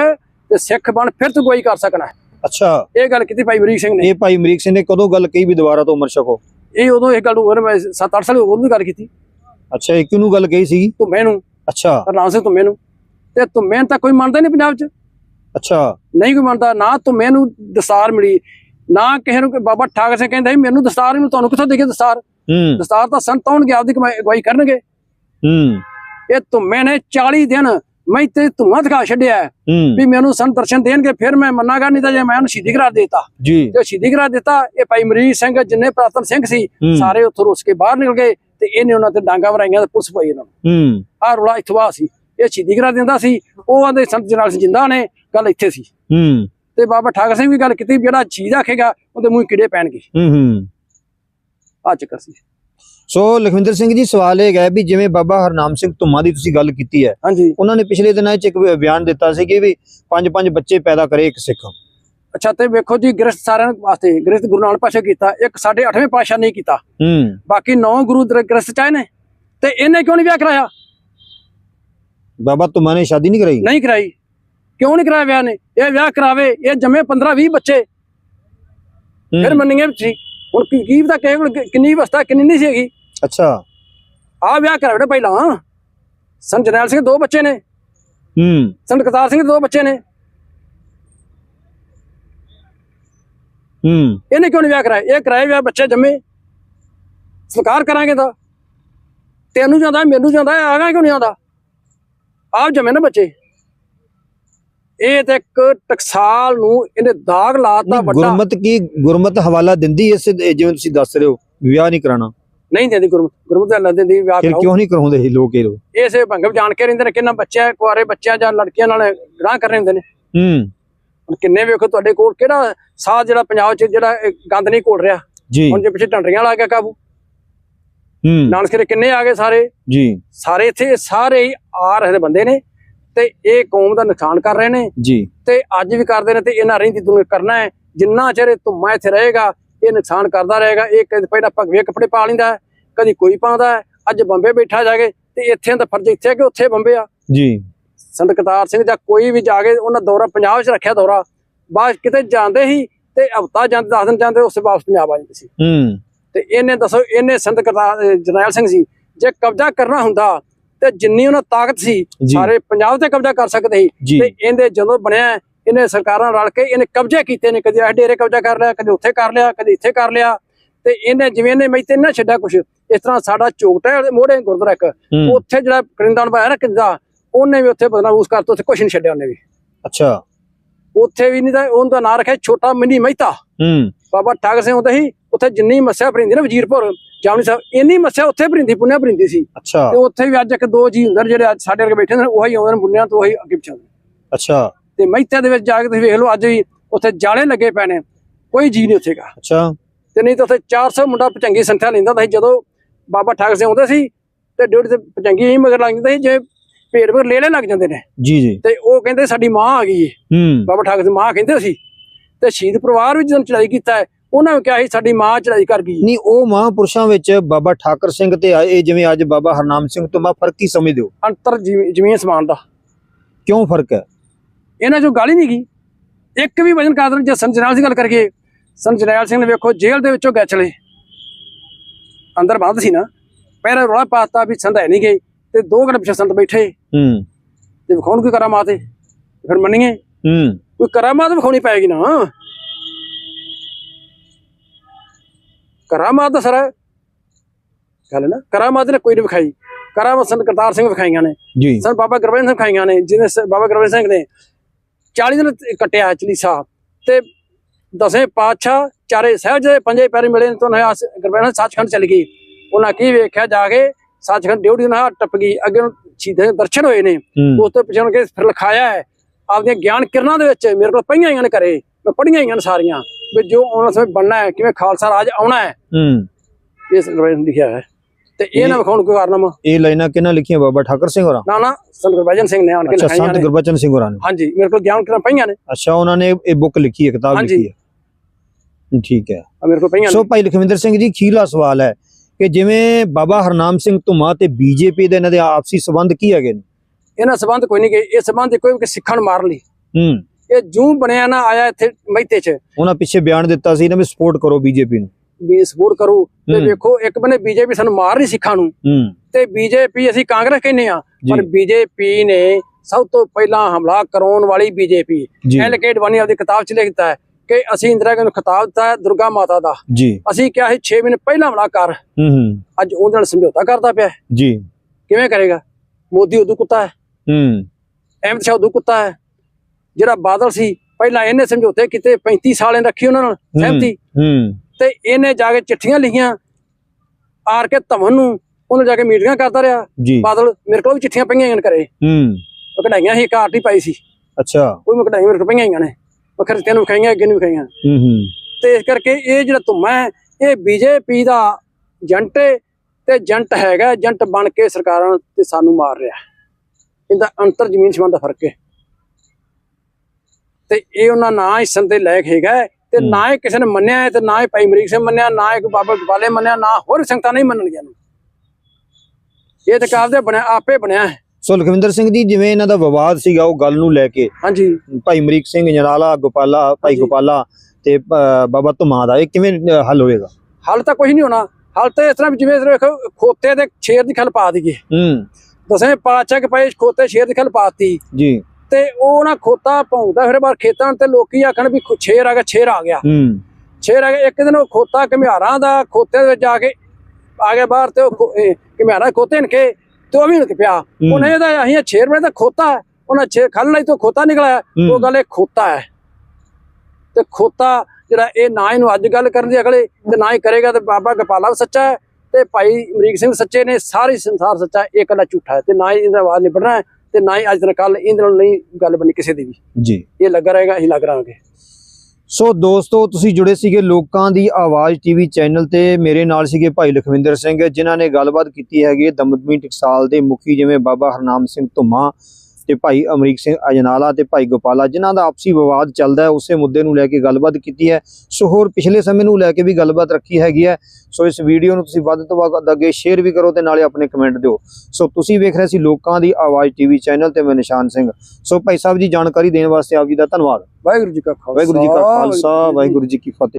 ਤੇ ਸਿੱਖ ਬਣ ਫਿਰ ਤੂੰ ਕੋਈ ਕਰ ਸਕਣਾ। ਅੱਛਾ। ਇਹ ਗੱਲ ਕੀਤੀ ਭਾਈ ਅਮਰੀਕ ਸਿੰਘ ਨੇ। ਇਹ ਭਾਈ ਅਮਰੀਕ ਸਿੰਘ ਨੇ ਕਦੋਂ ਗੱਲ ਕਹੀ ਵੀ ਦੁਬਾਰਾ ਤੋਂ ਉਮਰ ਛਕੋ? ਇਹ ਉਦੋਂ ਇਹ ਗੱਲ ਨੂੰ ਉਮਰ ਮੈਂ 7-8 ਸਾਲ ਉਦੋਂ ਦੀ ਗੱਲ ਕੀਤੀ। ਅੱਛਾ ਇਹ ਕਿਹਨੂੰ ਗੱਲ ਕਹੀ ਸੀਗੀ? ਤੂੰ ਮੈਨੂੰ। ਅੱਛਾ। ਹਰਨਾਮ ਸਿੰਘ ਤੂੰ ਮੈਨੂੰ। ਤੇ ਤੂੰ ਮੈਂ ਤਾਂ ਕੋਈ ਮੰਨਦਾ ਨਹੀਂ ਪੰਜਾਬ 'ਚ। ਅੱਛਾ। ਨਹੀਂ ਕੋਈ ਮੰਨਦਾ ਨਾ ਤੂੰ ਮੈਨੂੰ ਦਸਤਾਰ ਮਿਲੀ ਨਾ ਕਿਸੇ ਨੂੰ ਬਾਬਾ ਠਾਕਰ ਸਿੰਘ ਕਹਿੰਦਾ ਮੈਨੂੰ ਦਸਤਾਰ ਨੂੰ ਤੁਹਾਨੂੰ ਕਿੱਥੋਂ ਦੇਗੇ ਦਸਤਾਰ? ਹੂੰ। ਦਸਤਾਰ ਤਾਂ ਸੰਤ ਆਉਣਗੇ ਆਪਦੀ ਕਮਾਈ ਅਗਵਾਈ ਕਰਨਗੇ। ਹੂੰ। ਇਹ ਧੁੰਮੇ ਨੇ 40 ਦਿਨ ਮੈਂ ਤੇ ਧੂਆਂ ਦਿਖਾ ਛੱਡਿਆ ਵੀ ਮੈਨੂੰ ਸੰਤ ਦਰਸ਼ਨ ਦੇਣਗੇ ਫਿਰ ਮੈਂ ਮੰਨਾਗਾ ਨਹੀਂ ਤਾਂ ਜੇ ਮੈਂ ਉਹਨੂੰ ਸ਼ਹੀਦੀ ਕਰਾ ਦੇਤਾ। ਜੀ। ਤੇ ਸ਼ਹੀਦੀ ਕਰਾ ਦਿੱਤਾ ਇਹ ਭਾਈ ਮਰੀਜ਼ ਸਿੰਘ ਜਿੰਨੇ ਪ੍ਰਾਤਨ ਸਿੰਘ ਸੀ। ਸਾਰੇ ਉੱਥੋਂ ਰੁੱਸ ਕੇ ਬਾਹਰ ਨਿਕਲ ਗਏ ਤੇ ਇਹਨੇ ਉਹਨਾਂ ਤੇ ਡਾਂਗਾ ਵਰਾਈਆਂ ਤੇ ਪੁਲਿਸ ਪਈ ਇਹਨਾਂ ਨੂੰ। ਹੂੰ। ਆਹ ਰੋਲਾ ਇੱਥੋਂ ਆ ਸੀ। ਇਹ ਸ਼ਹੀਦੀ ਕਰਾ ਦਿੰਦਾ ਸੀ। ਉਹ ਆਂਦੇ ਸੰਤ ਜਨਾਲ ਸਿੰਘ ਜਿੰਦਾ ਨੇ ਗੱਲ ਇੱਥੇ ਸੀ। ਹੂੰ। ਤੇ ਬਾਬਾ ਠਾਕਰ ਸਿੰਘ ਵੀ ਗੱਲ ਕੀਤੀ ਜਿਹੜਾ ਚੀਜ਼ ਆਖੇਗਾ ਉਹਦੇ ਮੂੰਹ ਕੀੜੇ ਪੈਣਗੇ। ਹੂੰ ਹੂੰ। ਆ ਚੱਕਰ ਸੀ। ਸੋ ਲਖਵਿੰਦਰ ਸਿੰਘ ਜੀ ਸਵਾਲ ਇਹ ਹੈ ਵੀ ਜਿਵੇਂ ਬਾਬਾ ਹਰਨਾਮ ਸਿੰਘ ਧੁੰਮਾ ਦੀ ਤੁਸੀਂ ਗੱਲ ਕੀਤੀ ਹੈ ਉਹਨਾਂ ਨੇ ਪਿਛਲੇ ਦਿਨਾਂ 'ਚ ਇੱਕ ਬਿਆਨ ਦਿੱਤਾ ਸੀ ਕਿ ਵੀ ਪੰਜ ਪੰਜ ਬੱਚੇ ਪੈਦਾ ਕਰੇ ਇੱਕ ਸਿੱਖ। ਅੱਛਾ ਤੇ ਵੇਖੋ ਜੀ ਗ੍ਰਸਤ ਸਾਰਿਆਂ ਵਾਸਤੇ ਗ੍ਰਸਤ ਗੁਰੂ ਨਾਨਕ ਪਾਸ਼ਾ ਕੀਤਾ ਇੱਕ ਸਾਡੇ 8ਵੇਂ ਪਾਸ਼ਾ ਨਹੀਂ ਕੀਤਾ। ਹੂੰ। ਬਾਕੀ 9 ਗੁਰੂ ਗ੍ਰਸਤ ਚਾਹੇ ਨੇ ਤੇ ਇਹਨੇ ਕਿਉਂ ਨਹੀਂ ਵਿਆਹ ਕਰਾਇਆ? ਬਾਬਾ ਧੁੰਮਾ ਨੇ ਸ਼ਾਦੀ ਨਹੀਂ ਕਰਾਈ? ਨਹੀਂ ਕਰਾਈ। ਕਿਉਂ ਨਹੀਂ ਕਰਾਇਆ ਵਿਆਹ ਨੇ? ਇਹ ਵਿਆਹ ਕਰਾਵੇ ਇਹ ਜੰਮੇ 15 20 ਬੱਚੇ। ਫਿਰ ਮੰਨੀਏ ਸੀ ਹੁਣ ਕੀ ਕੀ ਪਤਾ ਕਿ- ਕਿੰਨੀ ਅਵਸਥਾ ਕਿੰਨੀ ਨਹੀਂ ਸੀਗੀ। ਅੱਛਾ। ਆ ਵਿਆਹ ਕਰਾਵੇ ਪਹਿਲਾਂ। ਸੰਤ ਜਰਨੈਲ ਸਿੰਘ ਦੇ ਬੱਚੇ ਨੇ। ਹੂੰ। ਸੰਤ ਕਰਤਾਰ ਸਿੰਘ ਦੇ ਦੋ ਬੱਚੇ ਨੇ। ਹੂੰ। ਇਹਨੇ ਕਿਉਂ ਨਹੀਂ ਵਿਆਹ ਕਰਾਇਆ? ਇਹ ਕਰਾਏ ਵਿਆਹ ਬੱਚੇ ਜੰਮੇ। ਸਵੀਕਾਰ ਕਰਾਂਗੇ ਤਾਂ। ਤੈਨੂੰ ਜਾਂਦਾ ਮੈਨੂੰ ਜਾਂਦਾ ਆਗਾ ਕਿਉਂ ਨਹੀਂ ਆਉਂਦਾ? ਆਪ ਜੰਮੇ ਨਾ ਬੱਚੇ। ਇਹ ਤੇ ਇੱਕ ਟਕਸਾਲ ਨੂੰ ਇਹਨੇ ਦਾਗ ਲਾਤਾ ਵੱਡਾ। ਗੁਰਮਤ ਕੀ ਗੁਰਮਤ ਹਵਾਲਾ ਦਿੰਦੀ ਇਸ ਜਿਵੇਂ ਤੁਸੀਂ ਦੱਸ ਰਹੇ ਹੋ ਵਿਆਹ ਨਹੀਂ ਕਰਾਣਾ ਨਹੀਂ ਦਿੰਦੀ ਗੁਰਮਤ ਗੁਰਮਤ ਦਾ ਲੱਦ ਦਿੰਦੀ ਵਿਆਹ ਕਰਾਓ। ਕਿਉਂ ਨਹੀਂ ਕਰਾਉਂਦੇ ਇਹ ਲੋਕ ਇਹ ਇਸੇ ਭੰਗਮ ਜਾਣ ਕੇ ਰਹਿੰਦੇ ਨੇ ਕਿੰਨਾ ਬੱਚਾ ਕੁਆਰੇ ਬੱਚਿਆਂ ਜਾਂ ਲੜਕੀਆਂ ਨਾਲ ਗ੍ਰਾਹ ਕਰ ਰਹੇ ਹੁੰਦੇ ਨੇ। ਹੂੰ। ਕਿੰਨੇ ਵੇਖੋ ਤੁਹਾਡੇ ਕੋਲ ਕਿਹੜਾ ਸਾਹ ਜਿਹੜਾ ਪੰਜਾਬ 'ਚ ਜਿਹੜਾ ਗੰਦ ਨਹੀਂ ਘੋਲ ਰਿਹਾ? ਹੁਣ ਜੇ ਪਿੱਛੇ ਢੰਡਰੀਆਂ ਲਾ ਗਿਆ ਕਾਬੂ। ਹੂੰ। ਨਾਨਕਰੇ ਕਿੰਨੇ ਆ ਗਏ ਸਾਰੇ? ਜੀ। ਸਾਰੇ ਇੱਥੇ ਸਾਰੇ ਹੀ ਆ ਰਹੇ ਬੰਦੇ ਨੇ ਤੇ ਇਹ ਕੌਮ ਦਾ ਨੁਕਸਾਨ ਕਰ ਰਹੇ ਨੇ। ਜੀ। ਤੇ ਅੱਜ ਵੀ ਕਰਦੇ ਨੇ ਤੇ ਇਹਨਾਂ ਰਹਿੰਦੀ ਦੁਨੀਆ ਕਰਨਾ ਹੈ। ਜਿੰਨਾ ਚਿਰ ਧੁੰਮਾ ਇੱਥੇ ਰਹੇਗਾ ਇਹ ਨੁਕਸਾਨ ਕਰਦਾ ਰਹੇਗਾ। ਇਹ ਕਦੇ ਪਹਿਲਾਂ ਭਗਵੇ ਕੱਪੜੇ ਪਾ ਲੈਂਦਾ ਕਦੀ ਕੋਈ ਪਾਉਂਦਾ। ਅੱਜ ਬੰਬੇ ਬੈਠਾ ਜਾ ਕੇ ਤੇ ਇੱਥੇ ਦਾ ਫਰਜ਼ ਇੱਥੇ ਕਿ ਉੱਥੇ ਬੰਬੇ ਆ। ਜੀ। ਸੰਤ ਕਰਤਾਰ ਸਿੰਘ ਜਾਂ ਕੋਈ ਵੀ ਜਾ ਕੇ ਉਹਨਾਂ ਦੌਰਾ ਪੰਜਾਬ 'ਚ ਰੱਖਿਆ ਦੌਰਾ। ਬਾਅਦ ਕਿਤੇ ਜਾਂਦੇ ਹੀ ਤੇ ਹਫਤਾ ਜਾਂਦੇ 10 ਦਿਨ ਜਾਂਦੇ ਉਸੇ ਵਾਪਸ ਪੰਜਾਬ ਆ ਜਾਂਦੇ ਸੀ। ਹੂੰ। ਤੇ ਇਹਨੇ ਦੱਸੋ ਇਹਨੇ ਸੰਤ ਕਰਤਾਰ ਜਰਨੈਲ ਸਿੰਘ ਸੀ ਜੇ ਕਬਜ਼ਾ ਕਰਨਾ ਹੁੰਦਾ ਤੇ ਜਿੰਨੀ ਉਹਨਾਂ ਤਾਕਤ ਸੀ। ਸਾਰੇ ਪੰਜਾਬ ਤੇ ਕਬਜ਼ਾ ਕਰ ਸਕਦੇ ਸੀ। ਤੇ ਇਹਦੇ ਜਦੋਂ ਬਣਿਆ ਇਹਨੇ ਸਰਕਾਰਾਂ ਰਲ ਕੇ ਇਹਨੇ ਕਬਜ਼ੇ ਕੀਤੇ ਨੇ ਕਦੇ ਇਹ ਡੇਰੇ ਕਬਜ਼ਾ ਕਰ ਲਿਆ ਕਦੇ ਉੱਥੇ ਕਰ ਲਿਆ ਕਦੇ ਇੱਥੇ ਕਰ ਲਿਆ। ਤੇ ਇਹਨੇ ਜਿਵੇਂ ਇਹਨੇ ਮੈਂ ਤੇ ਨਾ ਛੱਡਿਆ ਕੁਛ ਇਸ ਤਰ੍ਹਾਂ ਸਾਡਾ ਚੋਕਟਾ ਮੋੜੇ ਗੁਰਦੁਆਰਾ ਇੱਕ। ਉੱਥੇ ਜਿਹੜਾ ਕਰਿੰਦਾਨ ਪਾਇਆ ਨਾ ਕਿੰਦਾ ਉਹਨੇ ਵੀ ਉੱਥੇ ਬਦਨਾਮ ਉਸ ਕਰਤਾ ਉੱਥੇ ਕੁਛ ਨਹੀਂ ਛੱਡਿਆ ਉਹਨੇ ਵੀ। ਅੱਛਾ। ਉੱਥੇ ਵੀ ਨਹੀਂ ਤਾਂ ਉਹਦਾ ਨਾਂ ਰੱਖਿਆ ਛੋਟਾ ਮਿੰਨੀ ਮਹਿਤਾ। ਹੂੰ। ਬਾਬਾ ਠਾਕਰ ਸਿੰਘ ਹੁੰਦਾ ਸੀ ਉੱਥੇ ਜਿੰਨੀ ਮੱਸਿਆ ਭਰਿੰਦੀ ਨਾ ਵਜੀਰਪੁਰ ਜਾਮਣੀ ਸਾਹਿਬ ਇੰਨੀ ਮੱਸਿਆ ਉੱਥੇ ਭਰਿੰਦੀ ਪੁੰਨਿਆ ਭਰਿੰਦੀ ਸੀ। ਅੱਛਾ। ਤੇ ਉੱਥੇ ਵੀ ਅੱਜ ਇੱਕ ਦੋ ਜੀ ਹੁੰਦੇ ਜਿਹੜੇ ਅੱਜ ਸਾਡੇ ਵਰਗੇ ਬੈਠੇ ਨੇ ਉਹੀ ਆਉਂਦੇ ਨੇ ਪੁੰਨਿਆ ਤੋਂ ਉਹੀ ਅੱਗੇ ਪਿਛਾਉਂਦੇ ਅੱਛਾ। ਤੇ ਮਹਿਤੇ ਦੇ ਵਿੱਚ ਜਾ ਕੇ ਤੁਸੀਂ ਵੇਖ ਲਓ ਅੱਜ ਵੀ ਉੱਥੇ ਜਾਲੇ ਲੱਗੇ ਪਏ ਨੇ ਕੋਈ ਜੀ ਨਹੀਂ ਉੱਥੇਗਾ ਅੱਛਾ। ਤੇ ਨਹੀਂ ਤਾਂ ਉੱਥੇ 400 ਮੁੰਡਾ ਪਚੰਗੀ ਸੰਥਿਆ ਲੈਂਦਾ ਸੀ ਜਦੋਂ ਬਾਬਾ ਠਾਕਰ ਸਿੰਘ ਆਉਂਦੇ ਸੀ ਤੇ ਡਿਊਟੀ ਤੇ ਪਚੰਗੀ ਹੀ ਮਗਰ ਲੱਗ ਜਾਂਦੇ ਸੀ ਜੇ ਭੇਡ ਭਰ ਲੇਲੇ ਲੱਗ ਜਾਂਦੇ ਨੇ। ਜੀ ਜੀ। ਤੇ ਉਹ ਕਹਿੰਦੇ ਸਾਡੀ ਮਾਂ ਆ ਗਈ ਹੂੰ। ਬਾਬਾ ਠਾਕਰ ਸਿੰਘ ਮਾਂ ਕਹਿੰਦੇ ਸੀ ਤੇ ਸ਼ਹੀਦ ਪਰਿਵਾਰ ਵੀ ਜਦੋਂ ਚੜਾਈ ਕੀਤਾ ਹੈ ਉਹਨਾਂ ਨੇ ਕਿਹਾ ਸੀ ਸਾਡੀ ਮਾਂ ਚੜਾਈ ਕਰ ਗਈ ਨਹੀਂ ਉਹ ਮਹਾਂਪੁਰਸ਼ਾਂ ਵਿੱਚ ਬਾਬਾ ਠਾਕਰ ਸਿੰਘ ਤੇ ਇਹ ਜਿਵੇਂ ਅੱਜ ਬਾਬਾ ਹਰਨਾਮ ਸਿੰਘ ਤੋਂ ਮਾ ਫ਼ਰਕ ਕੀ ਸਮਝਦੇ ਹੋ? ਅੰਤਰ ਜ਼ਮੀ- ਜ਼ਮੀਨ ਸਮਾਨ ਦਾ। ਕਿਉਂ ਫ਼ਰਕ ਹੈ? ਇਹਨਾਂ ਚੋਂ ਗੱਲ ਹੀ ਨਹੀਂ ਗਈ। ਇੱਕ ਵੀ ਵਜਨ ਕਾਦਰ ਜੇ ਜਰਨੈਲ ਦੀ ਗੱਲ ਕਰੀਏ ਸੰਤ ਜਰਨੈਲ ਸਿੰਘ ਨੇ ਵੇਖੋ ਜੇਲ੍ਹ ਦੇ ਵਿੱਚੋਂ ਗਏ ਚਲੇ। ਅੰਦਰ ਬੰਦ ਸੀ ਨਾ ਪਹਿਲਾਂ ਰੌਲਾ ਪਾਤਾ ਵੀ ਹੈ ਨਹੀਂ ਗਏ ਤੇ ਦੋ ਘੰਟੇ ਪਿੱਛੇ ਸੰਤ ਬੈਠੇ। ਹੂੰ। ਤੇ ਵਿਖਾਉਣ ਕੀ ਕਰਾਮਾਤ ਹੈ ਫਿਰ ਮੰਨੀਏ ਹੂੰ। ਕੋਈ ਕਰਾਮਾਤ ਵਿਖਾਉਣੀ ਪਏਗੀ ਨਾ। ਕਰਾਮਾਤ ਦਾ ਸਰ ਗੱਲ ਨਾ ਕਰਾਮਾਤ ਨੇ ਕੋਈ ਨਹੀਂ ਵਿਖਾਈ। ਕਰਾਮਾਤ ਸੰਤ ਕਰਤਾਰ ਸਿੰਘ ਵਿਖਾਈਆਂ ਨੇ। ਜੀ। ਸਰ ਬਾਬਾ ਗੁਰਬਚਨ ਸਿੰਘ ਖਾਈਆਂ ਨੇ ਜਿਹਨੇ ਬਾਬਾ ਗੁਰਬਚਨ ਸਿੰਘ ਨੇ 40 ਦਿਨ ਕੱਟਿਆ ਚਲੀਸਾ ਤੇ ਦਸੇ ਪਾਤਸ਼ਾਹ ਚਾਰੇ ਸਹਿਜ ਪੰਜੇ ਪੈਰੇ ਮਿਲੇ ਨੇ ਤੋਂ ਨਾ ਗੁਰਬਚਨ ਸੱਚਖੰਡ ਚਲ ਗਈ। ਉਹਨਾਂ ਕੀ ਵੇਖਿਆ ਜਾ ਕੇ ਸੱਚਖੰਡ ਡਿਊਟੀ ਨਾਲ ਟੱਪ ਗਈ। ਅੱਗੇ ਨੂੰ ਦੇ ਦਰਸ਼ਨ ਹੋਏ ਨੇ। ਉਸ ਤੋਂ ਪਿਛੇ ਕੇ ਫਿਰ ਲਿਖਾਇਆ ਹੈ ਆਪਦੀਆਂ ਗਿਆਨ ਕਿਰਨਾਂ ਦੇ ਵਿੱਚ ਮੇਰੇ ਕੋਲ ਪਈਆਂ ਹੋਈਆਂ ਨੇ ਘਰੇ ਮੈਂ ਪੜੀਆਂ ਹੋਈਆਂ ਨੇ ਸਾਰੀਆਂ ਵੀ ਜੋ ਆਉਣ ਸਮੇਂ ਬਣਨਾ ਹੈ ਕਿਵੇਂ ਖਾਲਸਾ ਰਾਜ ਆਉਣਾ ਹੈ। ਹੂੰ। ਇਸ ਗੁਰਬਚਨ ਲਿਖਿਆ ਹੈ। ਤੇ ਇਹ ਨਾ ਵਿਖਾਉਣ ਕੋਈ ਕਾਰਨਾਮਾ ਇਹ ਲਾਈਨਾਂ ਕਿਹਨਾਂ ਲਿਖੀਆਂ? ਬਾਬਾ ਠਾਕਰ ਸਿੰਘ ਹੋਰਾਂ। ਨਾ ਨਾ ਸੰਤ ਗੁਰਬਚਨ ਸਿੰਘ ਨੇ ਆਣ ਕੇ ਅੱਛਾ ਲਿਖਾਈਆਂ ਸੰਤ ਗੁਰਬਚਨ ਸਿੰਘ ਹੋਰਾਂ ਨੇ। ਹਾਂਜੀ ਮੇਰੇ ਕੋਲ ਗਿਆਨ ਕਿਰਨਾਂ ਪਈਆਂ ਨੇ। ਅੱਛਾ ਉਹਨਾਂ ਨੇ ਇਹ ਬੁੱਕ ਲਿਖੀ ਹੈ ਕਿਤਾਬ। ਲਿਖੀ ਹੈ। ਠੀਕ ਹੈ। ਮੇਰੇ ਕੋਲ ਪਈਆਂ ਸੋ ਭਾਈ ਲਖਵਿੰਦਰ ਸਿੰਘ ਜੀ ਖੀਲਾ ਸਵਾਲ ਹੈ ਕਿ ਜਿਵੇਂ ਬਾਬਾ ਹਰਨਾਮ ਸਿੰਘ ਧੁਮਾ ਤੇ ਬੀਜੇਪੀ ਦੇ ਇਹਨਾਂ ਦੇ ਆਪਸੀ ਸਬੰਧ ਕੀ ਹੈਗੇ ਨੇ? ਇਹਨਾਂ ਸਬੰਧ ਕੋਈ ਨਹੀਂ ਗਏ। ਇਹ ਸਬੰਧ ਕੋਈ ਵੀ ਸਿੱਖਣ ਮਾਰਨ ਲਈ। ਹੂੰ। ਇਹ ਜੂੰ ਬਣਿਆ ਨਾ ਆਇਆ ਇੱਥੇ ਮਹਿਤੇ ਚ। ਉਹਨਾਂ ਪਿੱਛੇ ਬਿਆਨ ਦਿੱਤਾ ਸੀ ਨਾ ਵੀ ਸਪੋਰਟ ਕਰੋ ਬੀਜੇਪੀ ਨੂੰ। ਵੀ ਸਪੋਰਟ ਕਰੂ। ਤੇ। ਵੇਖੋ ਇੱਕ ਬੰਨੇ ਬੀਜੇਪੀ ਸਾਨੂੰ ਮਾਰ ਰਹੀ ਸਿੱਖਾਂ ਨੂੰ। ਹੂੰ। ਤੇ ਬੀਜੇਪੀ ਅਸੀਂ ਕਾਂਗਰਸ ਕਹਿੰਦੇ ਆ ਪਰ ਬੀਜੇਪੀ ਨੇ ਸਭ ਤੋਂ ਪਹਿਲਾਂ ਹਮਲਾ ਕਰਾਉਣ ਵਾਲੀ ਬੀਜੇਪੀ। ਐਲ ਕੇ ਅਡਵਾਨੀ ਆਪਦੀ ਕਿਤਾਬ ਚ ਲਿਖਦਾ ਹੈ ਕਿ ਅਸੀਂ ਇੰਦਰਾ ਗਾਂਧੀ ਨੂੰ ਖਿਤਾਬ ਦਿੱਤਾ ਹੈ ਦੁਰਗਾ ਮਾਤਾ ਦਾ। ਜੀ। ਅਸੀਂ ਕਿਹਾ ਸੀ 6 ਮਹੀਨੇ ਪਹਿਲਾਂ ਹਮਲਾ ਕਰ। ਹੂੰ ਹੂੰ। ਅੱਜ ਉਹਦੇ ਨਾਲ ਸਮਝੌਤਾ ਕਰਦਾ ਪਿਆ। ਜੀ। ਕਿਵੇਂ ਕਰੇਗਾ? ਮੋਦੀ ਉਦੋਂ ਕੁੱਤਾ ਹੈ। ਹੂੰ। ਅਹਿਮਦ ਸ਼ਾਹ ਉਦੋਂ ਕੁੱਤਾ ਹੈ ਜਿਹੜਾ ਬਾਦਲ ਸੀ ਪਹਿਲਾਂ ਇਹਨੇ ਸਮਝੌਤੇ ਕੀਤੇ 35 ਸਾਲ ਰੱਖੀ ਉਹਨਾਂ ਨਾਲ ਸਹਿਮਤੀ। ਹੂੰ। ਤੇ ਇਹਨੇ ਜਾ ਕੇ ਚਿੱਠੀਆਂ ਲਿਖੀਆਂ ਆਰ ਕੇ ਧਵਨ ਨੂੰ ਉਹਨੇ ਜਾ ਕੇ ਮੀਟਿੰਗਾਂ ਕਰਦਾ ਰਿਹਾ। ਬਾਦਲ ਮੇਰੇ ਕੋਲ ਵੀ ਚਿੱਠੀਆਂ ਪਈਆਂ ਹੋਈਆਂ ਨੇ ਘਰੇ। ਹੂੰ। ਉਹ ਕਢਾਈਆਂ ਸੀ ਇੱਕ ਆਰਟੀ ਪਾਈ ਸੀ। ਅੱਛਾ। ਉਹ ਮੈਂ ਕਢਾਈਆਂ ਮੇਰੇ ਕੋਲ ਪਈਆਂ ਨੇ। ਵੱਖਰੇ ਤੈਨੂੰ ਖਾਈਆਂ ਅੱਗੇ ਨੂੰ ਖਾਈਆਂ ਹੂੰ ਹੂੰ। ਤੇ ਇਸ ਕਰਕੇ ਇਹ ਜਿਹੜਾ ਧੁੰਮਾ ਹੈ ਇਹ ਬੀਜੇਪੀ ਦਾ ਏਜੰਟ ਹੈ ਤੇ ਏਜੰਟ ਹੈਗਾ ਏਜੰਟ ਬਣ ਕੇ ਸਰਕਾਰਾਂ ਤੇ ਸਾਨੂੰ ਮਾਰ ਰਿਹਾ ਹੈ। ਇਹਦਾ ਅੰਤਰ ਜ਼ਮੀਨ ਸਮਾਨ ਦਾ ਫ਼ਰਕ ਹੈ। ਤੇ ਇਹ ਉਹਨਾਂ ਨਾ ਹਿੱਸਨ ਦੇ ਲਾਇਕ ਹੈਗਾ ਤੇ। ਨਾ ਹੀ ਕਿਸੇ ਨੇ ਮੰਨਿਆ ਹੈ ਤੇ ਨਾ ਹੀ ਭਾਈ ਅਮਰੀਕ ਸਿੰਘ ਮੰਨਿਆ ਨਾ ਹੀ ਕੋਈ ਬਾਬਾ ਗੋਪਾਲੇ ਮੰਨਿਆ ਨਾ ਹੋਰ ਸੰਗਤਾਂ ਨਹੀਂ ਮੰਨਣਗੀਆਂ। ਇਹ ਤੇ ਕਾਬਦੇ ਬਣਿਆ ਆਪੇ ਬਣਿਆ ਸੋ ਲਖਵਿੰਦਰ ਸਿੰਘ ਜੀ ਜਿਵੇਂ ਇਹਨਾਂ ਦਾ ਵਿਵਾਦ ਸੀਗਾ ਉਹ ਗੱਲ ਨੂੰ ਲੈ ਕੇ ਹਾਂਜੀ। ਭਾਈ ਅਮਰੀਕ ਸਿੰਘ ਜਨਾਲਾ ਗੋਪਾਲਾ ਭਾਈ। ਗੋਪਾਲਾ ਤੇ ਬਾਬਾ ਧੁਮਾ ਦਾ ਇਹ ਕਿਵੇਂ ਹੱਲ ਹੋਏਗਾ? ਹੱਲ ਤਾਂ ਕੁਝ ਨਹੀਂ ਹੋਣਾ। ਹੱਲ ਤਾਂ ਇਸ ਤਰ੍ਹਾਂ ਜਿਵੇਂ ਵੇਖੋ ਖੋਤੇ ਦੇ ਸ਼ੇਰ ਦੀ ਖਲ ਪਾ ਦਈਏ। ਹੂੰ। ਦਸਵੇਂ ਪਾਤਸ਼ਾਹ ਕੇ ਪਏ ਖੋਤੇ ਸ਼ੇਰ ਦੀ ਖਲ ਪਾਤੀ। ਜੀ। ਤੇ ਉਹ ਨਾ ਖੋਤਾ ਭੌਂਦਾ ਫਿਰ ਬਾਹਰ ਖੇਤਾਂ ਤੇ ਲੋਕੀ ਆਖਣ ਵੀ ਸ਼ੇਰ ਆ ਗਿਆ ਸ਼ੇਰ ਆ ਗਿਆ। ਹੂੰ। ਸ਼ੇਰ ਆ ਗਿਆ ਇੱਕ ਦਿਨ ਉਹ ਖੋਤਾ ਘਮਿਆਰਾਂ ਦਾ ਖੋਤੇ ਦੇ ਵਿੱਚ ਜਾ ਕੇ ਆ ਗਿਆ ਬਾਹਰ ਤੇ ਉਹ ਘਮਿਆਰਾਂ ਖੋਤੇ ਨੇ ਤੇ ਉਹ ਵੀ ਨਿਕ ਪਿਆ। ਉਹਨੇ ਇਹਦਾ ਅਸੀਂ ਸ਼ੇਰ ਬਣੇ ਤਾਂ ਖੋਤਾ ਹੈ। ਉਹਨਾਂ ਛੇ ਖਲ ਲਈ ਤੋਂ ਖੋਤਾ ਨਿਕਲਿਆ। ਉਹ ਗੱਲ ਇਹ ਖੋਤਾ ਹੈ। ਤੇ ਖੋਤਾ ਜਿਹੜਾ ਇਹ ਨਾ ਇਹਨੂੰ ਅੱਜ ਗੱਲ ਕਰਨ ਦੀ ਅਗਲੇ ਤੇ ਨਾ ਹੀ ਕਰੇਗਾ ਤੇ ਬਾਬਾ ਗੋਪਾਲਾ ਸੱਚਾ ਹੈ। ਤੇ ਭਾਈ ਅਮਰੀਕ ਸਿੰਘ ਸੱਚੇ ਨੇ ਸਾਰੀ ਸੰਸਾਰ ਸੱਚਾ ਇਹ ਇਕੱਲਾ ਝੂਠਾ ਹੈ ਤੇ ਨਾ ਹੀ ਇਹਦਾ ਆਵਾਜ਼ ਨਿਬੜਨਾ ਹੈ ਤੇ ਨਾ ਹੀ ਅੱਜ ਦਿਨ ਕੱਲ ਇਹਦੇ ਨਾਲ ਨਹੀਂ ਗੱਲ ਬਣੀ ਕਿਸੇ ਦੀ ਵੀ। ਜੀ। ਇਹ ਲੱਗਾ ਰਹੇਗਾ ਅਸੀਂ ਲੱਗ ਰਹਾਂਗੇ। ਸੋ ਦੋਸਤੋ ਤੁਸੀਂ ਜੁੜੇ ਸੀਗੇ ਲੋਕਾਂ ਦੀ ਆਵਾਜ਼ ਟੀਵੀ ਚੈਨਲ ਤੇ। ਮੇਰੇ ਨਾਲ ਸੀਗੇ ਭਾਈ ਲਖਵਿੰਦਰ ਸਿੰਘ ਜਿਨ੍ਹਾਂ ਨੇ ਗੱਲਬਾਤ ਕੀਤੀ ਹੈਗੀ ਦਮਦਮੀ ਟਕਸਾਲ ਦੇ ਮੁਖੀ ਜਿਵੇਂ ਬਾਬਾ ਹਰਨਾਮ ਸਿੰਘ ਧੁੰਮਾ। ਤੇ ਭਾਈ ਅਮਰੀਕ ਸਿੰਘ ਅਜਨਾਲਾ ਤੇ ਭਾਈ ਗੋਪਾਲਾ ਜਿਨ੍ਹਾਂ ਦਾ ਆਪਸੀ ਵਿਵਾਦ ਚੱਲਦਾ ਹੈ ਉਸੇ ਮੁੱਦੇ ਨੂੰ ਲੈ ਕੇ ਗੱਲਬਾਤ ਕੀਤੀ ਹੈ। ਸੋ ਹੋਰ ਪਿਛਲੇ ਸਮੇਂ ਨੂੰ ਲੈ ਕੇ ਵੀ ਗੱਲਬਾਤ ਰੱਖੀ ਹੈਗੀ ਹੈ। ਸੋ ਇਸ ਵੀਡੀਓ ਨੂੰ ਤੁਸੀਂ ਵੱਧ ਤੋਂ ਵੱਧ ਅੱਗੇ ਸ਼ੇਅਰ ਵੀ ਕਰੋ ਤੇ ਨਾਲੇ ਆਪਣੇ ਕਮੈਂਟ ਦਿਓ। ਸੋ ਤੁਸੀਂ ਵੇਖ ਰਹੇ ਸੀ ਲੋਕਾਂ ਦੀ ਆਵਾਜ਼ ਟੀਵੀ ਚੈਨਲ ਤੇ ਮੈਂ ਨਿਸ਼ਾਨ ਸਿੰਘ। ਸੋ ਭਾਈ ਸਾਹਿਬ ਜੀ ਜਾਣਕਾਰੀ ਦੇਣ ਵਾਸਤੇ ਆਪ ਜੀ ਦਾ ਧੰਨਵਾਦ। ਵਾਹਿਗੁਰੂ ਜੀ ਕਾ ਖਾਲਸਾ ਵਾਹਿਗੁਰੂ ਜੀ ਕਾ ਖਾਲਸਾ ਵਾਹਿਗੁਰੂ ਜੀ ਕੀ ਫਤਿਹ।